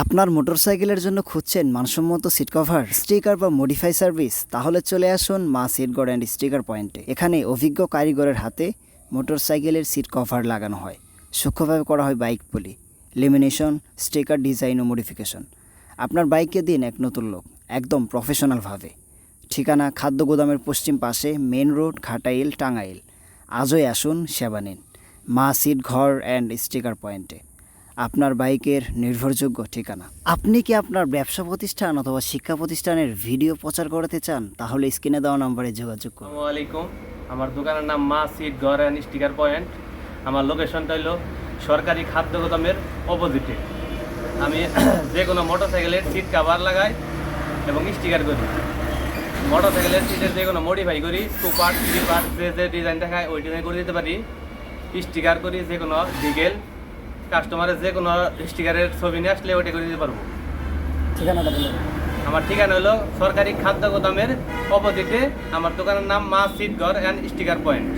আপনার মোটরসাইকেলের জন্য খুঁজছেন মানসম্মত সিট কভার, স্টিকার বা মডিফাই সার্ভিস তাহলে চলে আসুন মা সিট গড় অ্যান্ড স্টিকার পয়েন্টে। এখানে অভিজ্ঞ কারিগরের হাতে মোটরসাইকেলের সিট কভার লাগানো হয়। সূক্ষ্মভাবে করা হয় bike poly lamination sticker design ও মডিফিকেশন আপনার বাইকে দিন এক নতুন লোক, একদম প্রফেশনালভাবে ঠিকানা খাদ্য গোদামের পশ্চিম পাশে মেন রোড ঘাটাইল টাঙ্গাইল আজই আসুন সেবা নিন। মা সিট ঘর অ্যান্ড স্টিকার পয়েন্টে। আপনার বাইকের নির্ভরযোগ্য ঠিকানা। আপনি কি আপনার ব্যবসা প্রতিষ্ঠান অথবা শিক্ষা প্রতিষ্ঠানের ভিডিও প্রচার করতে চান? তাহলে স্ক্রিনে দেওয়া নম্বরে যোগাযোগ করুন। আলাইকুম। আমার দোকানের নাম মা সিট অ্যান্ড স্টিকার পয়েন্ট। আমার লোকেশনটা হলো সরকারি খাদ্য গোদামের অপোজিটে। আমি যে কোনো মোটরসাইকেলের সিট কাভার লাগাই এবং স্টিকার করি। মোটরসাইকেলের সিটের যে কোনো মডিফাই করি থ্রি পার্ট যে যে ডিজাইন দেখায়, ওই ডিজাইন করে দিতে পারি। স্টিকার করি, যে কোনো ডিগেল কাস্টমারের যে কোনো স্টিকারের ছবি নিয়ে আসলে ওইটা করে দিতে পারব। ঠিকানাটা বলুন আমার ঠিকানা হলো সরকারি খাদ্য গোদামের অপোজিটে আমার দোকানের নাম মা সিট ঘর অ্যান্ড স্টিকার পয়েন্ট